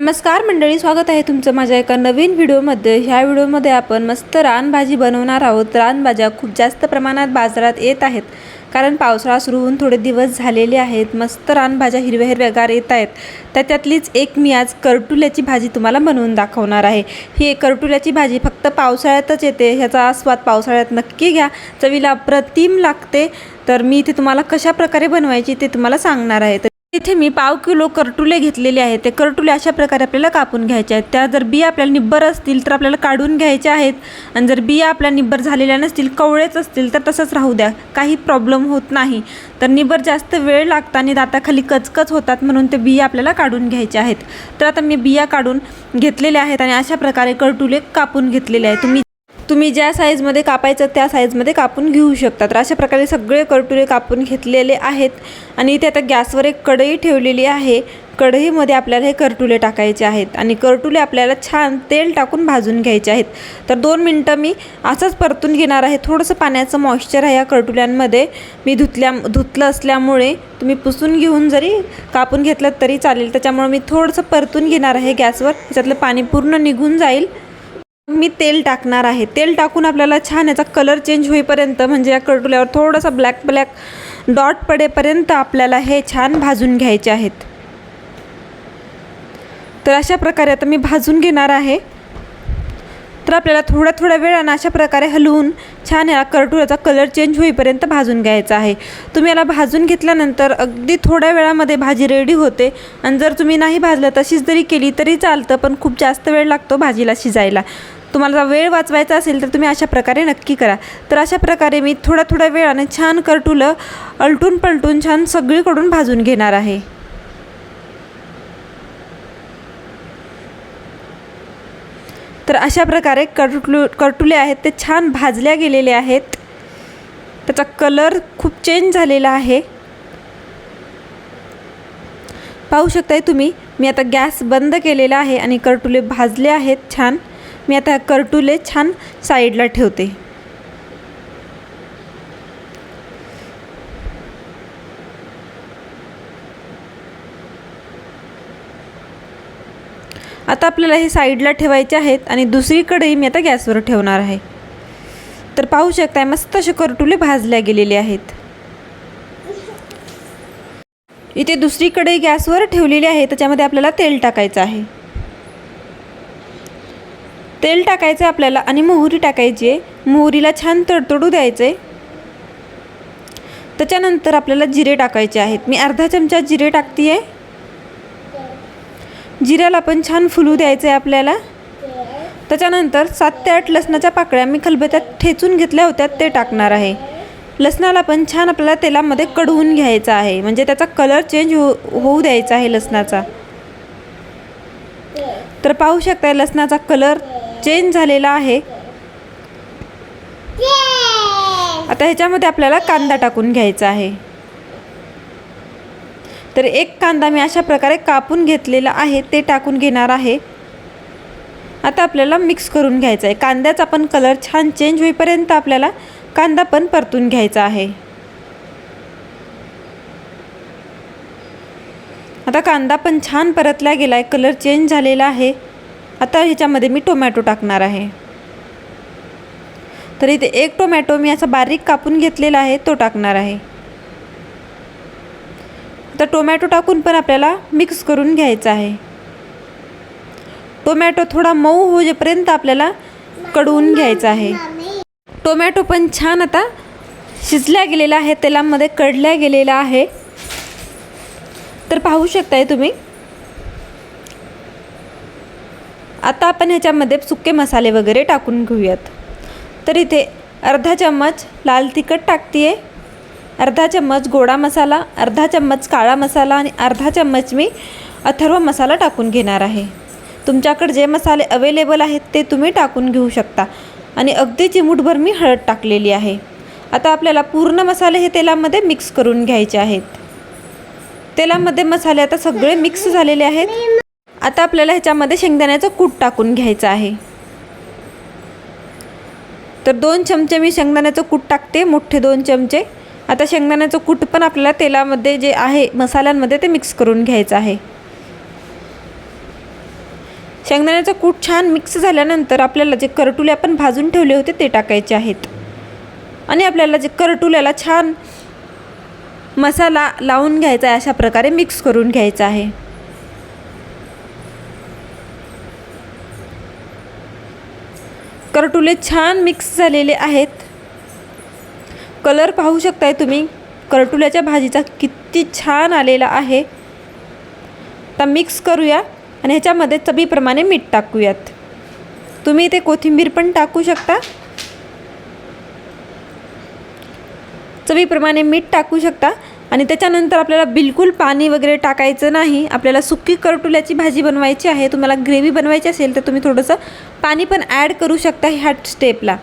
नमस्कार मंडळी स्वागत आहे तुमचं माझ्या एका नवीन व्हिडिओमध्ये. ह्या व्हिडिओमध्ये आपण मस्त रानभाजी बनवणार आहोत. रानभाज्या खूप जास्त प्रमाणात बाजारात येत आहेत. कारण पावसाळा सुरू होऊन थोडे दिवस झालेले आहेत. मस्त रानभाज्या हिरव्या हिरव्यागार येत आहेत. त्यातलीच एक मी आज करटुल्याची भाजी तुम्हाला बनवून दाखवणार आहे. ही करटुल्याची भाजी फक्त पावसाळ्यातच येते. ह्याचा आस्वाद पावसाळ्यात नक्की घ्या. चवीला अप्रतिम लागते. तर मी इथे तुम्हाला कशा प्रकारे बनवायची ते तुम्हाला सांगणार आहे. इथे मी पाव किलो करटुले घेतलेले आहेत. ते करटुले अशा प्रकारे आपल्याला कापून घ्यायचे आहेत. त्या जर बिया आपल्याला निब्बर असतील तर आपल्याला काढून घ्यायच्या आहेत. आणि जर बिया आपल्या निब्बर झालेल्या नसतील कवळेच असतील तर तसंच राहू द्या. काही प्रॉब्लेम होत नाही. तर निब्बर जास्त वेळ लागता आणि दाताखाली कचकच होतात म्हणून ते बिया आपल्याला काढून घ्यायचे आहेत. तर आता मी बिया काढून घेतलेल्या आहेत आणि अशा प्रकारे करटुले कापून घेतलेले आहेत. तुम्ही तुम्ही ज्या साईजमध्ये कापायचं त्या साईजमध्ये कापून घेऊ शकता. तर अशा प्रकारे सगळे करटुले कापून घेतलेले आहेत. आणि इथे आता गॅसवर एक कढई ठेवलेली आहे. कढईमध्ये आपल्याला हे करटुले टाकायचे आहेत. आणि करटुले आपल्याला छान तेल टाकून भाजून घ्यायचे आहेत. तर दोन मिनटं मी असंच परतून घेणार आहे. थोडंसं पाण्याचं मॉइश्चर आहे या करटुल्यांमध्ये. मी धुतल्या धुतलं असल्यामुळे तुम्ही पुसून घेऊन जरी कापून घेतलं तरी चालेल. त्याच्यामुळे मी थोडंसं परतून घेणार आहे गॅसवर. त्याच्यातलं पाणी पूर्ण निघून जाईल. मी तेल टाकणार आहे. तेल टाकून आपल्याला छान याचा कलर चेंज होईपर्यंत म्हणजे या कडुल्यावर थोडासा ब्लॅक ब्लॅक डॉट पडेपर्यंत आपल्याला हे छान भाजून घ्यायचे आहेत. तर अशा प्रकारे आता मी भाजून घेणार आहे. तर आपल्याला थोड्या थोड्या वेळानं अशा प्रकारे हलवून छान या करटुल्याचा कलर चेंज होईपर्यंत भाजून घ्यायचा आहे. तुम्ही याला भाजून घेतल्यानंतर अगदी थोड्या वेळामध्ये भाजी रेडी होते. आणि जर तुम्ही नाही भाजलं तशीच जरी केली तरी चालतं पण खूप जास्त वेळ लागतो भाजीला शिजायला. तुम्हाला जर वेळ वाचवायचा असेल तर तुम्ही अशा प्रकारे नक्की करा. तर अशा प्रकारे मी थोडा थोडा वेळाने छान करटुलं अलटून पलटून छान सगळीकडून भाजून घेणार आहे. तर अशा प्रकारे करटुलू कटुले आहेत ते छान भाजल्या गेलेले आहेत. त्याचा कलर खूप चेंज झालेला आहे. पाहू शकताय तुम्ही मी आता गॅस बंद केलेला आहे आणि करटुले भाजले आहेत छान. मी आता करटुले छान साईडला ठेवते. आता आपल्याला हे साईडला ठेवायचे आहेत आणि दुसरीकडे मी आता गॅसवर ठेवणार आहे. तर पाहू शकताय मस्त असे करटुले भाजल्या गेलेले आहेत. इथे दुसरीकडे गॅसवर ठेवलेली आहे त्याच्यामध्ये आपल्याला तेल टाकायचं आहे. तेल टाकायचं आहे आपल्याला आणि मोहरी टाकायची आहे. मोहरीला छान तडतडू द्यायचं आहे त्याच्यानंतर आपल्याला जिरे टाकायचे आहेत. मी अर्धा चमचा जिरे टाकते आहे जिऱ्याला पण छान फुलू द्यायचं आहे आपल्याला. त्याच्यानंतर सात ते आठ लसणाच्या पाकळ्या मी खलबत्यात ठेचून घेतल्या होत्या ते टाकणार आहे. लसणाला पण छान आपल्याला तेलामध्ये कडवून घ्यायचा आहे. म्हणजे त्याचा कलर चेंज हो होऊ द्यायचा आहे लसणाचा. तर पाहू शकताय लसणाचा कलर चेंज झालेला आहे. आता ह्याच्यामध्ये आपल्याला कांदा टाकून घ्यायचा आहे. तर एक कांदा मी अशा प्रकारे कापून घेतलेला आहे ते टाकून घेणार आहे. आता आपल्याला मिक्स करून घ्यायचं आहे. कांद्याचा पण कलर छान चेंज होईपर्यंत आपल्याला कांदा पण परतून घ्यायचा आहे. आता कांदा पण छान परतला गेला आहे कलर चेंज झालेला आहे. आता ह्याच्यामध्ये मी टोमॅटो टाकणार आहे. तर इथे एक टोमॅटो मी असा बारीक कापून घेतलेला आहे तो टाकणार आहे. तर टोमॅटो टाकून पण आपल्याला मिक्स करून घ्यायचा आहे. टोमॅटो थोडा मऊ होईपर्यंत आपल्याला कडवून घ्यायचा आहे. टोमॅटो पण छान आता शिजल्या गेलेला आहे तेलामध्ये कडल्या गेलेला आहे. तर पाहू शकताय तुम्ही. आता आपण ह्याच्यामध्ये सुके मसाले वगैरे टाकून घेऊयात. तर इथे अर्धा चम्मच लाल तिखट टाकते आहे अर्धा चम्मच गोडा मसाला अर्धा चम्मच काळा मसाला आणि अर्धा चम्मच मी अथर्व मसाला टाकून घेणार आहे. तुमच्याकडे जे मसाले अवेलेबल आहेत ते तुम्ही टाकून घेऊ शकता. आणि अगदी चिमूटभर मी हळद टाकलेली आहे. आता आपल्याला पूर्ण मसाले हे तेलामध्ये मिक्स करून घ्यायचे आहेत. तेलामध्ये मसाले आता सगळे मिक्स झालेले आहेत. आता आपल्याला ह्याच्यामध्ये शेंगदाण्याचं कूट टाकून घ्यायचं आहे. तर दोन चमचे मी शेंगदाण्याचं कूट टाकते मोठे दोन चमचे. आता शेंगदाण्याचं कूट पण आपल्याला तेलामध्ये जे आहे मसाल्यांमध्ये ते मिक्स करून घ्यायचं आहे. शेंगदाण्याचं कूट छान मिक्स झाल्यानंतर आपल्याला जे करटुले आपण भाजून ठेवले होते ते टाकायचे आहेत. आणि आपल्याला जे करटुल्याला छान मसाला लावून घ्यायचा आहे अशा प्रकारे मिक्स करून घ्यायचा आहे. करटुले छान मिक्स झालेले आहेत. कलर पाहू शकताय तुम्ही. करटुल्याच्या भाजीचा किती छान आलेला आहे. आता मिक्स करूया आणि ह्याच्यामध्ये चवीप्रमाणे मीठ टाकूयात. तुम्ही इथे कोथिंबीर पण टाकू शकता. चवीप्रमाणे मीठ टाकू शकता. आणि त्याच्यानंतर आपल्याला बिलकुल पाणी वगैरे टाकायचं नाही. आपल्याला सुकी करटुल्याची भाजी बनवायची आहे. तुम्हाला ग्रेव्ही बनवायची असेल तर तुम्ही थोडंसं पाणी पण ॲड करू शकता ह्या स्टेपला.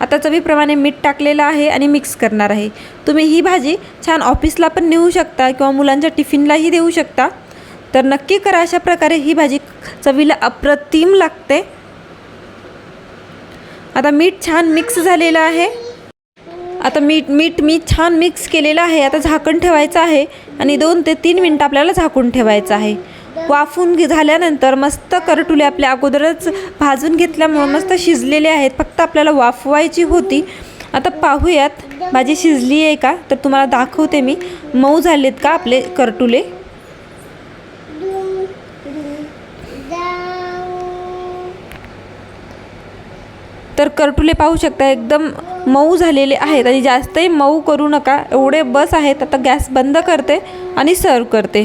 आता चवीप्रमाणे मीठ टाकलेलं आहे आणि मिक्स करणार आहे. तुम्ही ही भाजी छान ऑफिसला पण नेऊ शकता किंवा मुलांच्या टिफिनलाही देऊ शकता. तर नक्की करा अशा प्रकारे ही भाजी चवीला अप्रतिम लागते. आता मीठ छान मिक्स झालेलं आहे. आता मीठ मीठ मी छान मिक्स केलेलं आहे. आता झाकण ठेवायचं आहे आणि दोन ते तीन मिनटं आपल्याला झाकून ठेवायचं आहे. वाफून घे- झाल्यानंतर मस्त करटुले आपल्या अगोदरच भाजून घेतल्यामुळं मस्त शिजलेले आहेत. फक्त आपल्याला वाफवायची होती. आता पाहूयात. भाजी शिजली आहे का? तर तुम्हाला दाखवते मी. मऊ झालेत का आपले करटुले? तर करटुले पाहू शकता एकदम मऊ झालेले आहेत आणि जास्तही मऊ करू नका. एवढे बस आहेत आता गॅस बंद करते आणि सर्व करते.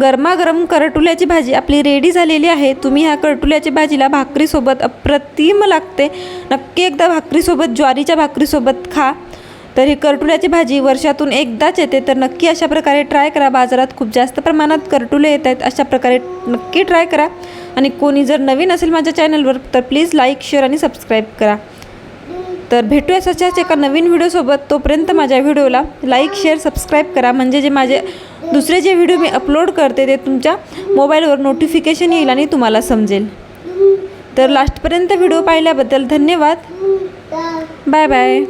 गरमागरम करटुल्याची भाजी आपली रेडी झालेली आहे. तुम्ही ह्या करटुल्याची भाजीला भाकरीसोबत अप्रतिम लागते. नक्की एकदा भाकरीसोबत ज्वारीच्या भाकरीसोबत खा. तर ही करटुल्याची भाजी वर्षातून एकदाच येते. तर नक्की अशा प्रकारे ट्राय करा. बाजारात खूप जास्त प्रमाणात करटुले येत आहेत. अशा प्रकारे नक्की ट्राय करा. आणि कोणी जर नवीन असेल माझ्या चॅनलवर तर प्लीज लाईक शेअर आणि सबस्क्राईब करा. तर भेटूया सच्याच एका नवीन व्हिडिओसोबत तोपर्यंत माझ्या व्हिडिओला लाईक शेअर सबस्क्राईब करा. म्हणजे जे माझे दुसरे जे व्हिडिओ मी अपलोड करते ते तुमच्या मोबाईलवर नोटिफिकेशन येईल आणि तुम्हाला समजेल. तर लास्टपर्यंत व्हिडिओ पाहिल्याबद्दल धन्यवाद. Bye bye